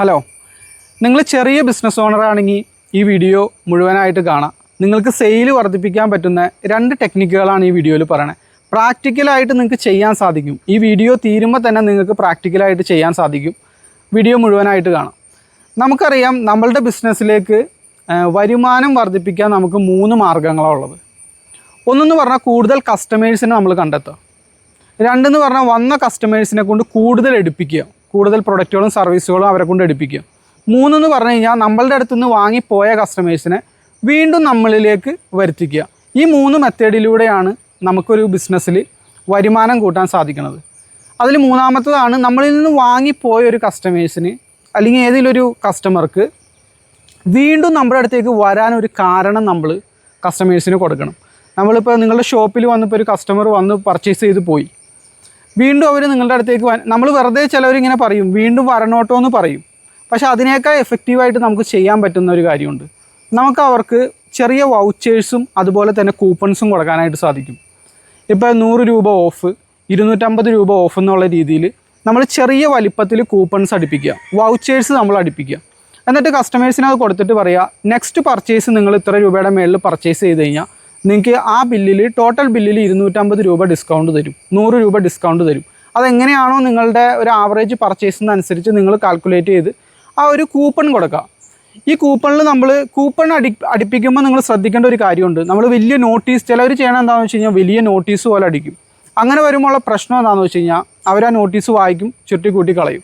Hello. നിങ്ങൾ ചെറിയ business ഓണറാണെങ്കിൽ ഈ വീഡിയോ മുഴുവനായിട്ട് കാണാം. നിങ്ങൾക്ക് സെയിൽ വർദ്ധിപ്പിക്കാൻ പറ്റുന്ന രണ്ട് ടെക്നിക്കുകളാണ് ഈ വീഡിയോയിൽ പറയുന്നത് പ്രാക്ടിക്കലായിട്ട് നിങ്ങൾക്ക് ചെയ്യാൻ സാധിക്കും. ഈ വീഡിയോ തീരുമ്പോൾ തന്നെ നിങ്ങൾക്ക് പ്രാക്ടിക്കലായിട്ട് ചെയ്യാൻ സാധിക്കും. വീഡിയോ മുഴുവനായിട്ട് കാണാം. നമുക്കറിയാം നമ്മളുടെ ബിസിനസ്സിലേക്ക് വരുമാനം വർദ്ധിപ്പിക്കാൻ നമുക്ക് മൂന്ന് മാർഗങ്ങളാണ് ഉള്ളത്. ഒന്നെന്ന് പറഞ്ഞാൽ കൂടുതൽ കസ്റ്റമേഴ്സിനെ നമ്മൾ കണ്ടെത്തുക. രണ്ടെന്ന് പറഞ്ഞാൽ വന്ന കസ്റ്റമേഴ്സിനെ കൊണ്ട് കൂടുതൽ എടുപ്പിക്കുക. കൂടുതൽ പ്രൊഡക്റ്റുകളും സർവീസുകളും അവരെ കൊണ്ട് എടുപ്പിക്കുക മൂന്നെന്ന് പറഞ്ഞു കഴിഞ്ഞാൽ നമ്മളുടെ അടുത്തു നിന്ന് വാങ്ങിപ്പോയ കസ്റ്റമേഴ്സിനെ വീണ്ടും നമ്മളിലേക്ക് വരുത്തിക്കുക. ഈ മൂന്ന് മെത്തേഡിലൂടെയാണ് നമുക്കൊരു ബിസിനസ്സിൽ വരുമാനം കൂട്ടാൻ സാധിക്കുന്നത്. അതിൽ മൂന്നാമത്തതാണ് നമ്മളിൽ നിന്ന് വാങ്ങിപ്പോയ ഒരു കസ്റ്റമേഴ്സിന് അല്ലെങ്കിൽ ഏതെങ്കിലും ഒരു കസ്റ്റമർക്ക് വീണ്ടും നമ്മുടെ അടുത്തേക്ക് വരാൻ ഒരു കാരണം നമ്മൾ കസ്റ്റമേഴ്സിന് കൊടുക്കണം. നമ്മളിപ്പോൾ നിങ്ങളുടെ ഷോപ്പിൽ വന്നിപ്പോൾ ഒരു കസ്റ്റമർ വന്ന് പർച്ചേസ് ചെയ്ത് പോയി. വീണ്ടും അവർ നിങ്ങളുടെ അടുത്തേക്ക് നമ്മൾ വെറുതെ ചിലവരിങ്ങനെ പറയും. വീണ്ടും വരണോട്ടോ എന്ന് പറയും. പക്ഷെ അതിനേക്കാൾ എഫക്റ്റീവായിട്ട് നമുക്ക് ചെയ്യാൻ പറ്റുന്ന ഒരു കാര്യമുണ്ട്. നമുക്ക് അവർക്ക് ചെറിയ വൗച്ചേഴ്സും അതുപോലെ തന്നെ കൂപ്പൺസും കൊടുക്കാനായിട്ട് സാധിക്കും. ഇപ്പോൾ നൂറ് രൂപ ഓഫ് ഇരുന്നൂറ്റമ്പത് രൂപ ഓഫ് എന്നുള്ള രീതിയിൽ നമ്മൾ ചെറിയ വലിപ്പത്തിൽ കൂപ്പൺസ് അടുപ്പിക്കുക. വൗച്ചേഴ്സ് നമ്മൾ അടുപ്പിക്കുക. എന്നിട്ട് കസ്റ്റമേഴ്സിന് അത് കൊടുത്തിട്ട് പറയുക നെക്സ്റ്റ് പർച്ചേസ് നിങ്ങൾ ഇത്ര രൂപയുടെ മേളിൽ പർച്ചേസ് ചെയ്ത് കഴിഞ്ഞാൽ നിങ്ങൾക്ക് ആ ബില്ലിൽ ടോട്ടൽ ബില്ലിൽ ഇരുന്നൂറ്റമ്പത് രൂപ ഡിസ്കൗണ്ട് തരും. നൂറ് രൂപ ഡിസ്കൗണ്ട് തരും. അതെങ്ങനെയാണോ നിങ്ങളുടെ ഒരു ആവറേജ് പർച്ചേസിനനുസരിച്ച് നിങ്ങൾ കാൽക്കുലേറ്റ് ചെയ്ത് ആ ഒരു കൂപ്പൺ കൊടുക്കുക. ഈ കൂപ്പണിൽ നമ്മൾ കൂപ്പൺ അടി അടിപ്പിക്കുമ്പോൾ നിങ്ങൾ ശ്രദ്ധിക്കേണ്ട ഒരു കാര്യമുണ്ട്. നമ്മൾ വലിയ നോട്ടീസ് ചിലവർ ചെയ്യണം എന്താണെന്ന് വെച്ച് കഴിഞ്ഞാൽ വലിയ നോട്ടീസ് പോലെ അടിക്കും. അങ്ങനെ വരുമ്പോൾ പ്രശ്നം എന്താണെന്ന് വെച്ച് കഴിഞ്ഞാൽ അവർ ആ നോട്ടീസ് വായിക്കും ചുറ്റിക്കൂട്ടി കളയും.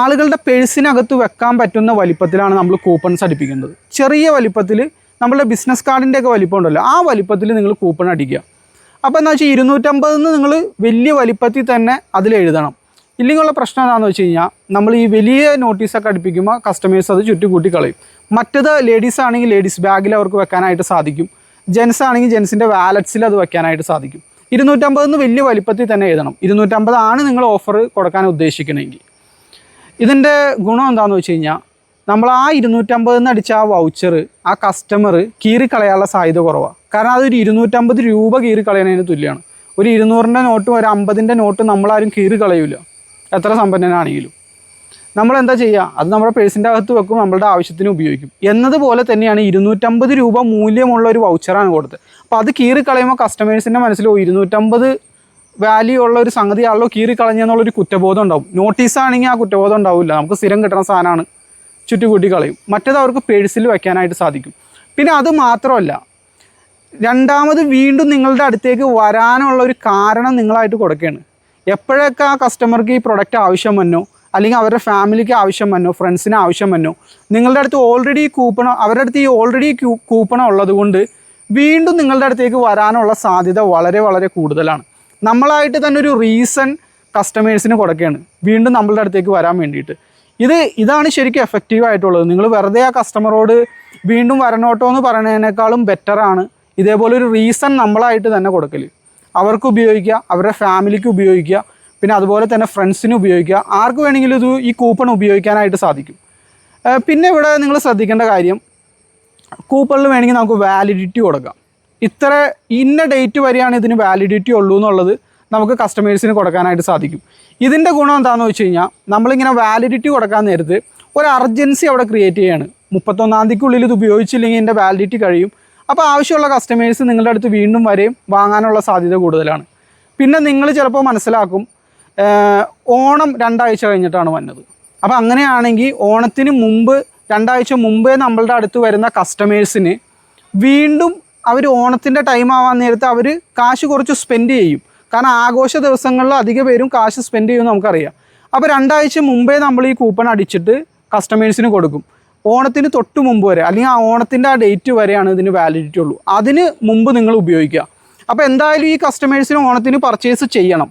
ആളുകളുടെ പേഴ്സിനകത്ത് വെക്കാൻ പറ്റുന്ന വലിപ്പത്തിലാണ് നമ്മൾ കൂപ്പൺസ് അടിപ്പിക്കേണ്ടത് ചെറിയ വലിപ്പത്തിൽ നമ്മളുടെ ബിസിനസ് കാർഡിന്റെ ഒക്കെ വലിപ്പം ഉണ്ടല്ലോ. ആ വലിപ്പത്തിൽ നിങ്ങൾ കൂപ്പൺ അടിക്കുക. അപ്പോൾ എന്താ വെച്ചാൽ ഇരുന്നൂറ്റമ്പതിൽ നിങ്ങൾ വലിയ വലിപ്പത്തിൽ തന്നെ അതിൽ എഴുതണം. ഇല്ലെങ്കിലുള്ള പ്രശ്നം എന്താണെന്ന് വെച്ച് കഴിഞ്ഞാൽ നമ്മൾ ഈ വലിയ നോട്ടീസൊക്കെ അടിപ്പിക്കുമ്പോൾ കസ്റ്റമേഴ്സ് അത് ചുറ്റിക്കൂട്ടി കളയും. മറ്റത് ലേഡീസ് ആണെങ്കിൽ ലേഡീസ് ബാഗിൽ അവർക്ക് വെക്കാനായിട്ട് സാധിക്കും. ജെൻസ് ആണെങ്കിൽ ജെൻസിന്റെ വാലറ്റ്സിൽ അത് വെക്കാനായിട്ട് സാധിക്കും. ഇരുന്നൂറ്റമ്പതിന് വലിയ വലിപ്പത്തിൽ തന്നെ എഴുതണം. ഇരുന്നൂറ്റമ്പതാണ് നിങ്ങൾ ഓഫർ കൊടുക്കാൻ ഉദ്ദേശിക്കണമെങ്കിൽ ഇതിന്റെ ഗുണം എന്താണെന്ന് വെച്ച് കഴിഞ്ഞാൽ നമ്മൾ ആ ഇരുന്നൂറ്റമ്പതിൽ നിന്ന് അടിച്ച ആ വൗച്ചർ ആ കസ്റ്റമർ കീറിക്കളയാനുള്ള സാധ്യത കുറവാണ് കാരണം അതൊരു ഇരുന്നൂറ്റമ്പത് രൂപ കീറിക്കളയണതിന് തുല്യമാണ് ഒരു ഇരുന്നൂറിന്റെ നോട്ടും ഒരു അമ്പതിന്റെ നോട്ടും നമ്മളാരും കീറിക്കളയില്ല എത്ര സമ്പന്നനാണെങ്കിലും. നമ്മൾ എന്താ ചെയ്യുക അത് നമ്മുടെ പേഴ്സിന്റെ അകത്ത് വെക്കും നമ്മളുടെ ആവശ്യത്തിന് ഉപയോഗിക്കും. എന്നതുപോലെ തന്നെയാണ് ഇരുന്നൂറ്റമ്പത് രൂപ മൂല്യമുള്ള ഒരു വൗച്ചറാണ് കൊടുത്തത്. അപ്പോൾ അത് കീറിക്കളയുമ്പോൾ കസ്റ്റമേഴ്സിന്റെ മനസ്സിൽ ഇരുന്നൂറ്റമ്പത് വാല്യൂ ഉള്ള ഒരു സംഗതിയാണല്ലോ കീറിക്കളഞ്ഞെന്നുള്ളൊരു കുറ്റബോധം ഉണ്ടാവും. നോട്ടീസ് ആണെങ്കിൽ ആ കുറ്റബോധം ഉണ്ടാവില്ല. നമുക്ക് സ്ഥിരം കിട്ടുന്ന സാധനമാണ്. ചുറ്റുകൂട്ടി കളയും. മറ്റേത് അവർക്ക് പേഴ്സിൽ വയ്ക്കാനായിട്ട് സാധിക്കും. പിന്നെ അത് മാത്രമല്ല രണ്ടാമത് വീണ്ടും നിങ്ങളുടെ അടുത്തേക്ക് വരാനുള്ള ഒരു കാരണം നിങ്ങളായിട്ട് കൊടുക്കുകയാണ്. എപ്പോഴൊക്കെ ആ കസ്റ്റമർക്ക് ഈ പ്രൊഡക്റ്റ് ആവശ്യം വന്നോ അല്ലെങ്കിൽ അവരുടെ ഫാമിലിക്ക് ആവശ്യം വന്നോ ഫ്രണ്ട്സിന് ആവശ്യം വന്നോ നിങ്ങളുടെ അടുത്ത് ഓൾറെഡി കൂപ്പൺ അവരുടെ അടുത്ത് ഈ ഓൾറെഡി കൂപ്പൺ ഉള്ളതുകൊണ്ട് വീണ്ടും നിങ്ങളുടെ അടുത്തേക്ക് വരാനുള്ള സാധ്യത വളരെ വളരെ കൂടുതലാണ്. നമ്മളായിട്ട് തന്നെ ഒരു റീസൺ കസ്റ്റമേഴ്സിന് കൊടുക്കുകയാണ്. വീണ്ടും നമ്മളുടെ അടുത്തേക്ക് വരാൻ വേണ്ടിയിട്ട്. ഇത് ഇതാണ് ശരിക്കും എഫക്റ്റീവ് ആയിട്ടുള്ളത്. നിങ്ങൾ വെറുതെ ആ കസ്റ്റമറോട് വീണ്ടും വരണോട്ടോ എന്ന് പറയുന്നതിനേക്കാളും ബെറ്ററാണ് ഇതേപോലെ ഒരു റീസൺ നമ്മളായിട്ട് തന്നെ കൊടുക്കൽ അവർക്ക് ഉപയോഗിക്കുക അവരുടെ ഫാമിലിക്ക് ഉപയോഗിക്കുക പിന്നെ അതുപോലെ തന്നെ ഫ്രണ്ട്സിന് ഉപയോഗിക്കുക. ആർക്ക് വേണമെങ്കിലും ഇത് ഈ കൂപ്പൺ ഉപയോഗിക്കാനായിട്ട് സാധിക്കും. പിന്നെ ഇവിടെ നിങ്ങൾ ശ്രദ്ധിക്കേണ്ട കാര്യം കൂപ്പണിൽ വേണമെങ്കിൽ നമുക്ക് വാലിഡിറ്റി കൊടുക്കാം. ഇത്ര ഇന്ന ഡേറ്റ് വരെയാണ് ഇതിന് വാലിഡിറ്റി ഉള്ളൂ എന്നുള്ളത് നമുക്ക് കസ്റ്റമേഴ്സിന് കൊടുക്കാനായിട്ട് സാധിക്കും. ഇതിന്റെ ഗുണം എന്താണെന്ന് വെച്ച് കഴിഞ്ഞാൽ നമ്മളിങ്ങനെ വാലിഡിറ്റി കൊടുക്കാൻ നേരത്ത് ഒരു അർജൻസി അവിടെ ക്രിയേറ്റ് ചെയ്യാണ്. മുപ്പത്തൊന്നാം തീയതിക്കുള്ളിൽ ഇത് ഉപയോഗിച്ചില്ലെങ്കിൽ ഇതിന്റെ വാലിഡിറ്റി കഴിയും. അപ്പോൾ ആവശ്യമുള്ള കസ്റ്റമേഴ്സ് നിങ്ങളുടെ അടുത്ത് വീണ്ടും വരെയും വാങ്ങാനുള്ള സാധ്യത കൂടുതലാണ്. പിന്നെ നിങ്ങൾ ചിലപ്പോൾ മനസ്സിലാക്കും ഓണം രണ്ടാഴ്ച കഴിഞ്ഞിട്ടാണ് വന്നത്. അപ്പോൾ അങ്ങനെയാണെങ്കിൽ ഓണത്തിന് മുമ്പ് രണ്ടാഴ്ച മുമ്പേ നമ്മളുടെ അടുത്ത് വരുന്ന കസ്റ്റമേഴ്സിന് വീണ്ടും അവർ ഓണത്തിന്റെ ടൈം ആവാൻ നേരത്തെ അവർ കാശ് കുറച്ച് സ്പെൻഡ് ചെയ്യും. കാരണം ആഘോഷ ദിവസങ്ങളിൽ അധിക പേരും കാശ് സ്പെൻഡ് ചെയ്യുമെന്ന് നമുക്കറിയാം. അപ്പോൾ രണ്ടാഴ്ച മുമ്പേ നമ്മൾ ഈ കൂപ്പൺ അടിച്ചിട്ട് കസ്റ്റമേഴ്സിന് കൊടുക്കും. ഓണത്തിന് തൊട്ട് മുമ്പ് വരെ അല്ലെങ്കിൽ ആ ഓണത്തിന്റെ ആ ഡേറ്റ് വരെയാണ് ഇതിന് വാലിഡിറ്റി ഉള്ളൂ. അതിന് മുമ്പ് നിങ്ങൾ ഉപയോഗിക്കുക. അപ്പോൾ എന്തായാലും ഈ കസ്റ്റമേഴ്സിന് ഓണത്തിന് പർച്ചേസ് ചെയ്യണം.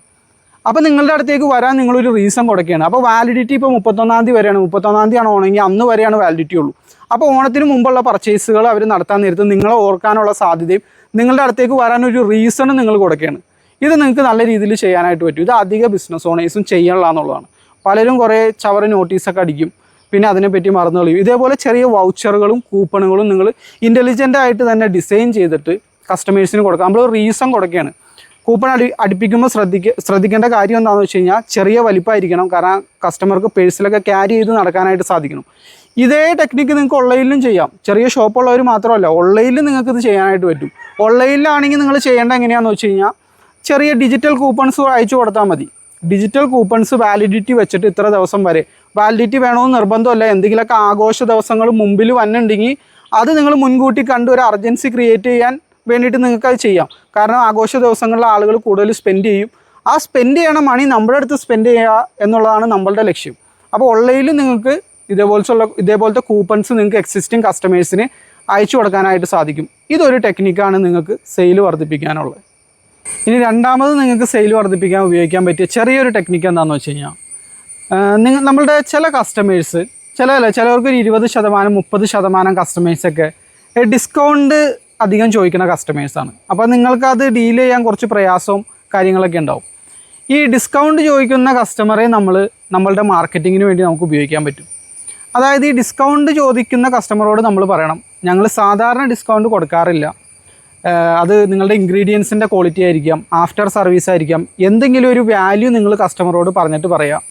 അപ്പോൾ നിങ്ങളുടെ അടുത്തേക്ക് വരാൻ നിങ്ങളൊരു റീസൺ കൊടുക്കുകയാണ്. അപ്പോൾ വാലിഡിറ്റി ഇപ്പോൾ മുപ്പത്തൊന്നാം തീയതി വരെയാണ്. മുപ്പത്തൊന്നാം തീയതി ആണ് ഓണമെങ്കിൽ അന്ന് വരെയാണ് വാലിഡിറ്റി ഉള്ളൂ. അപ്പോൾ ഓണത്തിന് മുമ്പുള്ള പർച്ചേസുകൾ അവർ നടത്താൻ നേരത്ത് നിങ്ങളെ ഓർക്കാനുള്ള സാധ്യതയും നിങ്ങളുടെ അടുത്തേക്ക് വരാനൊരു റീസണും നിങ്ങൾ കൊടുക്കുകയാണ്. ഇത് നിങ്ങൾക്ക് നല്ല രീതിയിൽ ചെയ്യാനായിട്ട് പറ്റും. ഇത് അധിക ബിസിനസ് ഓണേഴ്സും ചെയ്യാനുള്ള എന്നുള്ളതാണ്. പലരും കുറേ ചവറ് നോട്ടീസൊക്കെ അടിക്കും. പിന്നെ അതിനെപ്പറ്റി മറന്നു കളയും. ഇതേപോലെ ചെറിയ വൗച്ചറുകളും കൂപ്പണുകളും നിങ്ങൾ ഇന്റലിജന്റ് ആയിട്ട് തന്നെ ഡിസൈൻ ചെയ്തിട്ട് കസ്റ്റമേഴ്സിന് കൊടുക്കാം. നമ്മൾ റീസൺ കൊടുക്കുകയാണ്. കൂപ്പൺ അടി അടുപ്പിക്കുമ്പോൾ ശ്രദ്ധിക്ക ശ്രദ്ധിക്കേണ്ട കാര്യം എന്താണെന്ന് വെച്ച് കഴിഞ്ഞാൽ ചെറിയ വലിപ്പമായിരിക്കണം കാരണം കസ്റ്റമർക്ക് പേഴ്സിലൊക്കെ ക്യാരി ചെയ്ത് നടക്കാനായിട്ട് സാധിക്കണം. ഇതേ ടെക്നിക്ക് നിങ്ങൾക്ക് ഓൺലൈനിലും ചെയ്യാം. ചെറിയ ഷോപ്പുള്ളവർ മാത്രമല്ല ഓൺലൈനിൽ നിങ്ങൾക്ക് ഇത് ചെയ്യാനായിട്ട് പറ്റും. ഓൺലൈനിലാണെങ്കിൽ നിങ്ങൾ ചെയ്യേണ്ട എങ്ങനെയാണെന്ന് വെച്ച് കഴിഞ്ഞാൽ ചെറിയ ഡിജിറ്റൽ കൂപ്പൺസ് അയച്ചു കൊടുത്താൽ മതി. ഡിജിറ്റൽ കൂപ്പൺസ് വാലിഡിറ്റി വെച്ചിട്ട് ഇത്ര ദിവസം വരെ. വാലിഡിറ്റി വേണമെന്ന് നിർബന്ധമല്ല. എന്തെങ്കിലുമൊക്കെ ആഘോഷ ദിവസങ്ങൾ മുമ്പിൽ വന്നിട്ടുണ്ടെങ്കിൽ അത് നിങ്ങൾ മുൻകൂട്ടി കണ്ട് ഒരു അർജൻസി ക്രിയേറ്റ് ചെയ്യാൻ വേണ്ടിയിട്ട് നിങ്ങൾക്ക് അത് ചെയ്യാം. കാരണം ആഘോഷ ദിവസങ്ങളിൽ ആളുകൾ കൂടുതൽ സ്പെൻഡ് ചെയ്യും. ആ സ്പെൻഡ് ചെയ്യണ മണി നമ്മുടെ അടുത്ത് സ്പെൻഡ് ചെയ്യുക എന്നുള്ളതാണ് നമ്മളുടെ ലക്ഷ്യം. അപ്പോൾ ഓൺലൈനിൽ നിങ്ങൾക്ക് ഇതേപോലുള്ള ഇതേപോലത്തെ കൂപ്പൺസ് നിങ്ങൾക്ക് എക്സിസ്റ്റിംഗ് കസ്റ്റമേഴ്സിന് അയച്ചു കൊടുക്കാനായിട്ട് സാധിക്കും. ഇതൊരു ടെക്നിക്കാണ് നിങ്ങൾക്ക് സെയിൽ വർദ്ധിപ്പിക്കാനുള്ളത്. ഇനി രണ്ടാമത് നിങ്ങൾക്ക് സെയിൽ വർദ്ധിപ്പിക്കാൻ ഉപയോഗിക്കാൻ പറ്റിയ ചെറിയൊരു ടെക്നിക്ക് എന്താണെന്ന് വെച്ച് കഴിഞ്ഞാൽ നിങ്ങൾ നമ്മളുടെ ചില കസ്റ്റമേഴ്സ് ചില അല്ല ചിലവർക്ക് ഒരു ഇരുപത് ശതമാനം മുപ്പത് ശതമാനം കസ്റ്റമേഴ്സൊക്കെ ഡിസ്കൗണ്ട് അധികം ചോദിക്കുന്ന കസ്റ്റമേഴ്സാണ് അപ്പോൾ നിങ്ങൾക്കത് ഡീൽ ചെയ്യാൻ കുറച്ച് പ്രയാസവും കാര്യങ്ങളൊക്കെ ഉണ്ടാവും. ഈ ഡിസ്കൗണ്ട് ചോദിക്കുന്ന കസ്റ്റമറെ നമ്മൾ നമ്മളുടെ മാർക്കറ്റിങ്ങിന് വേണ്ടി നമുക്ക് ഉപയോഗിക്കാൻ പറ്റും. അതായത് ഈ ഡിസ്കൗണ്ട് ചോദിക്കുന്ന കസ്റ്റമറോട് നമ്മൾ പറയണം ഞങ്ങൾ സാധാരണ ഡിസ്കൗണ്ട് കൊടുക്കാറില്ല. അത് നിങ്ങളുടെ ഇൻഗ്രീഡിയൻസിന്റെ ക്വാളിറ്റി ആയിരിക്കാം ആഫ്റ്റർ സർവീസ് ആയിരിക്കാം എന്തെങ്കിലും ഒരു വാല്യൂ നിങ്ങൾ കസ്റ്റമറോട് പറഞ്ഞിട്ട് പറയാം.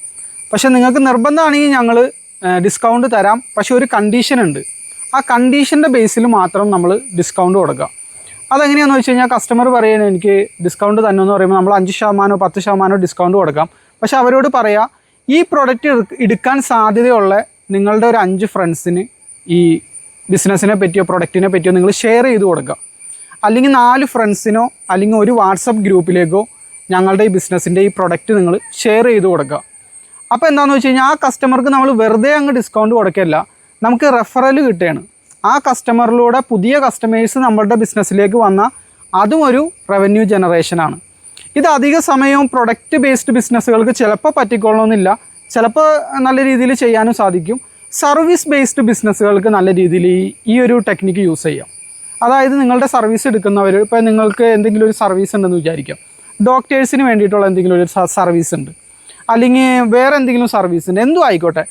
പക്ഷെ നിങ്ങൾക്ക് നിർബന്ധമാണെങ്കിൽ ഞങ്ങൾ ഡിസ്കൗണ്ട് തരാം. പക്ഷെ ഒരു കണ്ടീഷൻ ഉണ്ട്. ആ കണ്ടീഷന്റെ ബേസിൽ മാത്രം നമ്മൾ ഡിസ്കൗണ്ട് കൊടുക്കുക അതെങ്ങനെയാണെന്ന് വെച്ച് കഴിഞ്ഞാൽ കസ്റ്റമർ പറയുന്നത് എനിക്ക് ഡിസ്കൗണ്ട് തന്നെ എന്ന് പറയുമ്പോൾ നമ്മൾ അഞ്ച് ശതമാനമോ പത്ത് ശതമാനമോ ഡിസ്കൗണ്ട് കൊടുക്കാം. പക്ഷെ അവരോട് പറയാം ഈ പ്രൊഡക്റ്റ് എടുക്കാൻ സാധ്യതയുള്ള നിങ്ങളുടെ ഒരു അഞ്ച് ഫ്രണ്ട്സിന് ഈ ബിസിനസ്സിനെ പറ്റിയോ പ്രൊഡക്റ്റിനെ പറ്റിയോ നിങ്ങൾ ഷെയർ ചെയ്ത് കൊടുക്കുക അല്ലെങ്കിൽ നാല് ഫ്രണ്ട്സിനോ അല്ലെങ്കിൽ ഒരു വാട്സപ്പ് ഗ്രൂപ്പിലേക്കോ ഞങ്ങളുടെ ഈ ബിസിനസ്സിന്റെ ഈ പ്രൊഡക്റ്റ് നിങ്ങൾ ഷെയർ ചെയ്ത് കൊടുക്കുക. അപ്പോൾ എന്താണെന്ന് വെച്ച് കഴിഞ്ഞാൽ ആ കസ്റ്റമർക്ക് നമ്മൾ വെറുതെ അങ്ങ് ഡിസ്കൗണ്ട് കൊടുക്കില്ല. നമുക്ക് റെഫറൽ കിട്ടുകയാണ്. ആ കസ്റ്റമറിലൂടെ പുതിയ കസ്റ്റമേഴ്സ് നമ്മളുടെ ബിസിനസ്സിലേക്ക് വന്നാൽ അതും ഒരു റവന്യൂ ജനറേഷനാണ് ഇത് അധിക സമയവും പ്രൊഡക്റ്റ് ബേസ്ഡ് ബിസിനസ്സുകൾക്ക് ചിലപ്പോൾ പറ്റിക്കൊള്ളണമെന്നില്ല. ചിലപ്പോൾ നല്ല രീതിയിൽ ചെയ്യാനും സാധിക്കും. സർവീസ് ബേസ്ഡ് ബിസിനസ്സുകൾക്ക് നല്ല രീതിയിൽ ഈ ഒരു ടെക്നിക്ക് യൂസ് ചെയ്യാം. അതായത് നിങ്ങളുടെ സർവീസ് എടുക്കുന്നവർ ഇപ്പോൾ നിങ്ങൾക്ക് എന്തെങ്കിലും ഒരു സർവീസ് ഉണ്ടെന്ന് വിചാരിക്കാം. ഡോക്ടേഴ്സിന് വേണ്ടിയിട്ടുള്ള എന്തെങ്കിലും ഒരു സർവീസ് ഉണ്ട്. അല്ലെങ്കിൽ വേറെ എന്തെങ്കിലും സർവീസ് ഉണ്ട്. എന്തും ആയിക്കോട്ടെ.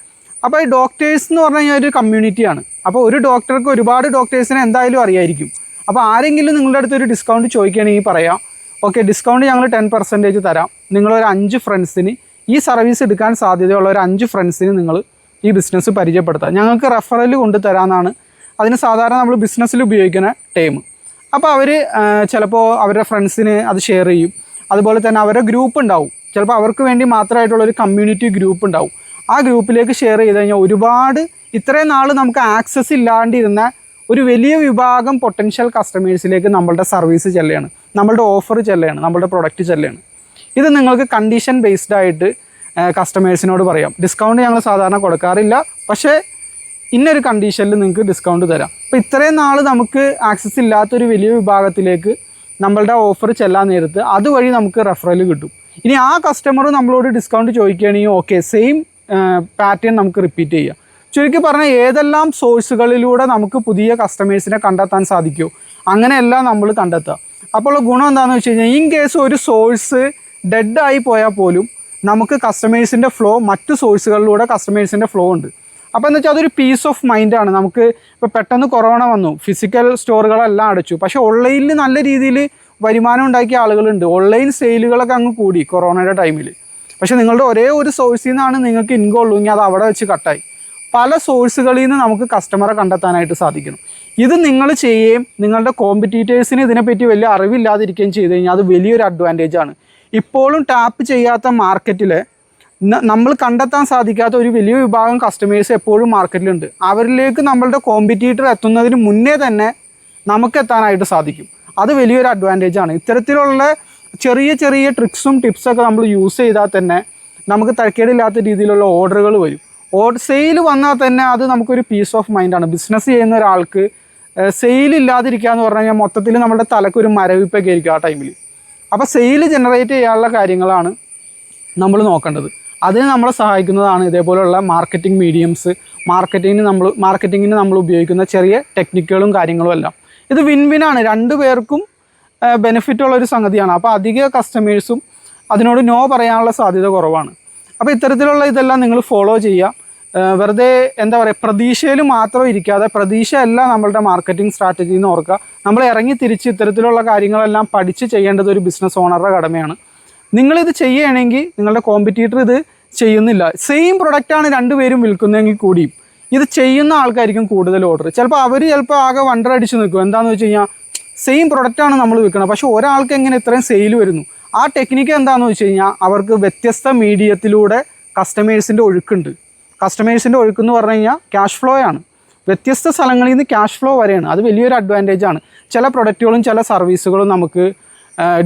അപ്പോൾ ഈ ഡോക്ടേഴ്സ് എന്ന് പറഞ്ഞു കഴിഞ്ഞാൽ ഒരു കമ്മ്യൂണിറ്റിയാണ് അപ്പോൾ ഒരു ഡോക്ടർക്ക് ഒരുപാട് ഡോക്ടേഴ്സിനെ എന്തായാലും അറിയായിരിക്കും. അപ്പോൾ ആരെങ്കിലും നിങ്ങളുടെ അടുത്ത് ഒരു ഡിസ്കൗണ്ട് ചോദിക്കുകയാണെങ്കിൽ പറയാം. ഓക്കെ ഡിസ്കൗണ്ട് ഞങ്ങൾ ടെൻ പെർസെന്റേജ് തരാം. നിങ്ങളൊരു അഞ്ച് ഫ്രണ്ട്സിന് ഈ സർവീസ് എടുക്കാൻ സാധ്യതയുള്ള ഒരു അഞ്ച് ഫ്രണ്ട്സിന് നിങ്ങൾ ഈ ബിസിനസ് പരിചയപ്പെടുത്താം. ഞങ്ങൾക്ക് റെഫറൽ കൊണ്ട് തരാമെന്നാണ് അതിന് സാധാരണ നമ്മൾ ബിസിനസ്സിൽ ഉപയോഗിക്കുന്ന ടൈം അപ്പോൾ അവർ ചിലപ്പോൾ അവരുടെ ഫ്രണ്ട്സിന് അത് ഷെയർ ചെയ്യും. അതുപോലെ തന്നെ അവരുടെ ഗ്രൂപ്പ് ഉണ്ടാവും. ചിലപ്പോൾ അവർക്ക് വേണ്ടി മാത്രമായിട്ടുള്ള ഒരു കമ്മ്യൂണിറ്റി ഗ്രൂപ്പ് ഉണ്ടാവും. ആ ഗ്രൂപ്പിലേക്ക് ഷെയർ ചെയ്ത് കഴിഞ്ഞാൽ ഒരുപാട് ഇത്രയും നാൾ നമുക്ക് ആക്സസ് ഇല്ലാണ്ടിരുന്ന ഒരു വലിയ വിഭാഗം പൊട്ടൻഷ്യൽ കസ്റ്റമേഴ്സിലേക്ക് നമ്മളുടെ സർവീസ് ചെല്ലുകയാണ്. നമ്മളുടെ ഓഫർ ചെല്ലുകയാണ്. നമ്മളുടെ പ്രൊഡക്റ്റ് ചെല്ലുകയാണ്. ഇത് നിങ്ങൾക്ക് കണ്ടീഷൻ ബേസ്ഡ് ആയിട്ട് കസ്റ്റമേഴ്സിനോട് പറയാം. ഡിസ്കൗണ്ട് ഞങ്ങൾ സാധാരണ കൊടുക്കാറില്ല. പക്ഷേ ഇന്നൊരു കണ്ടീഷനിൽ നിങ്ങൾക്ക് ഡിസ്കൗണ്ട് തരാം. അപ്പോൾ ഇത്രയും നാൾ നമുക്ക് ആക്സസ് ഇല്ലാത്തൊരു വലിയ വിഭാഗത്തിലേക്ക് നമ്മളുടെ ഓഫർ ചെല്ലാൻ നേരത്ത് അതുവഴി നമുക്ക് റെഫറൽ കിട്ടും. ഇനി ആ കസ്റ്റമർ നമ്മളോട് ഡിസ്കൗണ്ട് ചോദിക്കുകയാണെങ്കിൽ ഓക്കെ സെയിം പാറ്റേൺ നമുക്ക് റിപ്പീറ്റ് ചെയ്യാം. ചുരുക്കി പറഞ്ഞാൽ ഏതെല്ലാം സോഴ്സുകളിലൂടെ നമുക്ക് പുതിയ കസ്റ്റമേഴ്സിനെ കണ്ടെത്താൻ സാധിക്കുമോ അങ്ങനെയെല്ലാം നമ്മൾ കണ്ടെത്തുക അപ്പോൾ ഗുണം എന്താണെന്ന് വെച്ച് കഴിഞ്ഞാൽ ഇൻ കേസ് ഒരു സോഴ്സ് ഡെഡ് ആയി പോയാൽ പോലും നമുക്ക് കസ്റ്റമേഴ്സിന്റെ ഫ്ലോ മറ്റു സോഴ്സുകളിലൂടെ കസ്റ്റമേഴ്സിന്റെ ഫ്ലോ ഉണ്ട്. അപ്പോൾ എന്ന് വെച്ചാൽ അതൊരു പീസ് ഓഫ് മൈൻഡാണ് നമുക്ക് ഇപ്പോൾ പെട്ടെന്ന് കൊറോണ വന്നു. ഫിസിക്കൽ സ്റ്റോറുകളെല്ലാം അടച്ചു. പക്ഷേ ഓൺലൈനിൽ നല്ല രീതിയിൽ വരുമാനം ഉണ്ടാക്കിയ ആളുകളുണ്ട്. ഓൺലൈൻ സെയിലുകളൊക്കെ അങ്ങ് കൂടി കൊറോണയുടെ ടൈമിൽ പക്ഷേ നിങ്ങളുടെ ഒരേ ഒരു സോഴ്സിൽ നിന്നാണ് നിങ്ങൾക്ക് ഇൻകം ഉള്ളൂങ്കിൽ അത് അവിടെ വെച്ച് കട്ടായി പല സോഴ്സുകളിൽ നിന്ന് നമുക്ക് കസ്റ്റമറെ കണ്ടെത്താനായിട്ട് സാധിക്കണം. ഇത് നിങ്ങൾ ചെയ്യുകയും നിങ്ങളുടെ കോമ്പറ്റീറ്റേഴ്സിന് ഇതിനെപ്പറ്റി വലിയ അറിവില്ലാതിരിക്കുകയും ചെയ്ത് കഴിഞ്ഞാൽ അത് വലിയൊരു അഡ്വാന്റേജ് ആണ്. ഇപ്പോഴും ടാപ്പ് ചെയ്യാത്ത മാർക്കറ്റിൽ നമ്മൾ കണ്ടെത്താൻ സാധിക്കാത്ത ഒരു വലിയ വിഭാഗം കസ്റ്റമേഴ്സ് എപ്പോഴും മാർക്കറ്റിലുണ്ട് അവരിലേക്ക് നമ്മളുടെ കോമ്പറ്റീറ്റർ എത്തുന്നതിന് മുന്നേ തന്നെ നമുക്ക് എത്താനായിട്ട് സാധിക്കും. അത് വലിയൊരു അഡ്വാന്റേജ് ആണ്. ഇത്തരത്തിലുള്ള ചെറിയ ചെറിയ ട്രിക്സും ടിപ്സൊക്കെ നമ്മൾ യൂസ് ചെയ്താൽ തന്നെ നമുക്ക് തരക്കേടില്ലാത്ത രീതിയിലുള്ള ഓർഡറുകൾ വരും. ഓർഡർ സെയിൽ വന്നാൽ തന്നെ അത് നമുക്കൊരു പീസ് ഓഫ് മൈൻഡാണ് ബിസിനസ് ചെയ്യുന്ന ഒരാൾക്ക് സെയിൽ ഇല്ലാതിരിക്കുക എന്ന് പറഞ്ഞു കഴിഞ്ഞാൽ മൊത്തത്തിൽ നമ്മുടെ തലക്കൊരു മരവിപ്പൊക്കെ ആയിരിക്കും ആ ടൈമിൽ അപ്പോൾ സെയിൽ ജനറേറ്റ് ചെയ്യാനുള്ള കാര്യങ്ങളാണ് നമ്മൾ നോക്കേണ്ടത്. അതിന് നമ്മളെ സഹായിക്കുന്നതാണ് ഇതേപോലെയുള്ള മാർക്കറ്റിംഗ് മീഡിയംസ് മാർക്കറ്റിങ്ങിന് നമ്മൾ മാർക്കറ്റിങ്ങിന് നമ്മൾ ഉപയോഗിക്കുന്ന ചെറിയ ടെക്നിക്കുകളും കാര്യങ്ങളും എല്ലാം. ഇത് വിൻ ആണ്. രണ്ടു പേർക്കും ബെനിഫിറ്റ് ഉള്ള ഒരു സംഗതിയാണ്. അപ്പോൾ അധിക കസ്റ്റമേഴ്സും അതിനോട് നോ പറയാനുള്ള സാധ്യത കുറവാണ്. അപ്പോൾ ഇത്തരത്തിലുള്ള ഇതെല്ലാം നിങ്ങൾ ഫോളോ ചെയ്യുക. വെറുതെ എന്താ പറയുക പ്രതീക്ഷയിൽ മാത്രം ഇരിക്കാതെ പ്രതീക്ഷയല്ല നമ്മളുടെ മാർക്കറ്റിംഗ് സ്ട്രാറ്റജി എന്ന് ഓർക്കുക. നമ്മൾ ഇറങ്ങി തിരിച്ച് ഇത്തരത്തിലുള്ള കാര്യങ്ങളെല്ലാം പഠിച്ച് ചെയ്യേണ്ടത് ഒരു ബിസിനസ് ഓണറുടെ കടമയാണ്. നിങ്ങളിത് ചെയ്യുകയാണെങ്കിൽ നിങ്ങളുടെ കോമ്പറ്റീറ്റർ ഇത് ചെയ്യുന്നില്ല. സെയിം പ്രൊഡക്റ്റാണ് രണ്ടുപേരും വിൽക്കുന്നതെങ്കിൽ കൂടിയും. ഇത് ചെയ്യുന്ന ആൾക്കായിരിക്കും കൂടുതൽ ഓർഡർ ചിലപ്പോൾ അവർ ചിലപ്പോൾ ആകെ വണ്ടർ അടിച്ച് നിൽക്കും. എന്താണെന്ന് വെച്ച് കഴിഞ്ഞാൽ സെയിം പ്രൊഡക്റ്റാണ് നമ്മൾ വിൽക്കുന്നത് പക്ഷേ ഒരാൾക്ക് എങ്ങനെ ഇത്രയും സെയിൽ വരുന്നു? ആ ടെക്നിക്ക് എന്താണെന്ന് വെച്ച് കഴിഞ്ഞാൽ അവർക്ക് വ്യത്യസ്ത മീഡിയത്തിലൂടെ കസ്റ്റമേഴ്സിന്റെ ഒഴുക്കുണ്ട്. കസ്റ്റമേഴ്സിന്റെ ഒഴുക്ക് എന്ന് പറഞ്ഞു കഴിഞ്ഞാൽ ക്യാഷ് ഫ്ലോ ആണ്. വ്യത്യസ്ത സ്ഥലങ്ങളിൽ നിന്ന് ക്യാഷ് ഫ്ലോ വരെയാണ്. അത് വലിയൊരു അഡ്വാന്റേജ് ആണ്. ചില പ്രൊഡക്റ്റുകളും ചില സർവീസുകളും നമുക്ക്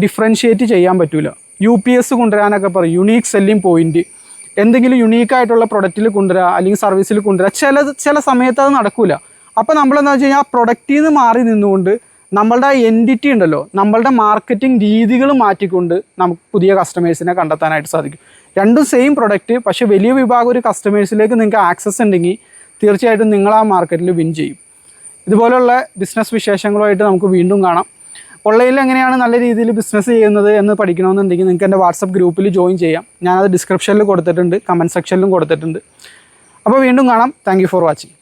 ഡിഫറൻഷ്യേറ്റ് ചെയ്യാൻ പറ്റില്ല യു പി എസ് കൊണ്ടുവരാനൊക്കെ പറയും. യുണീക്ക് സെല്ലിംഗ് പോയിന്റ് എന്തെങ്കിലും യുണീക്ക് ആയിട്ടുള്ള പ്രൊഡക്റ്റിൽ കൊണ്ടുവരിക അല്ലെങ്കിൽ സർവീസിൽ കൊണ്ടുവരിക ചില ചില സമയത്ത് അത് നടക്കില്ല അപ്പോൾ നമ്മളെന്താ വെച്ച് കഴിഞ്ഞാൽ ആ പ്രൊഡക്റ്റിൽ നിന്ന് മാറി നിന്നുകൊണ്ട് നമ്മളുടെ എന്റിറ്റി ഉണ്ടല്ലോ നമ്മളുടെ മാർക്കറ്റിംഗ് രീതികൾ മാറ്റിക്കൊണ്ട് നമുക്ക് പുതിയ കസ്റ്റമേഴ്സിനെ കണ്ടെത്താനായിട്ട് സാധിക്കും. രണ്ടും സെയിം പ്രൊഡക്റ്റ് പക്ഷേ വലിയ വിഭാഗം ഒരു കസ്റ്റമേഴ്സിലേക്ക് നിങ്ങൾക്ക് ആക്സസ് ഉണ്ടെങ്കിൽ തീർച്ചയായിട്ടും നിങ്ങൾ ആ മാർക്കറ്റിൽ വിൻ ചെയ്യും. ഇതുപോലുള്ള ബിസിനസ് വിശേഷങ്ങളുമായിട്ട് നമുക്ക് വീണ്ടും കാണാം. ഓൺലൈനിൽ എങ്ങനെയാണ് നല്ല രീതിയിൽ ബിസിനസ് ചെയ്യുന്നത് എന്ന് പഠിക്കണമെന്നുണ്ടെങ്കിൽ നിങ്ങൾക്ക് എന്റെ വാട്സപ്പ് ഗ്രൂപ്പിൽ ജോയിൻ ചെയ്യാം. ഞാനത് ഡിസ്ക്രിപ്ഷനിൽ കൊടുത്തിട്ടുണ്ട് കമന്റ് സെക്ഷനിലും കൊടുത്തിട്ടുണ്ട്. അപ്പോൾ വീണ്ടും കാണാം. Thank for watching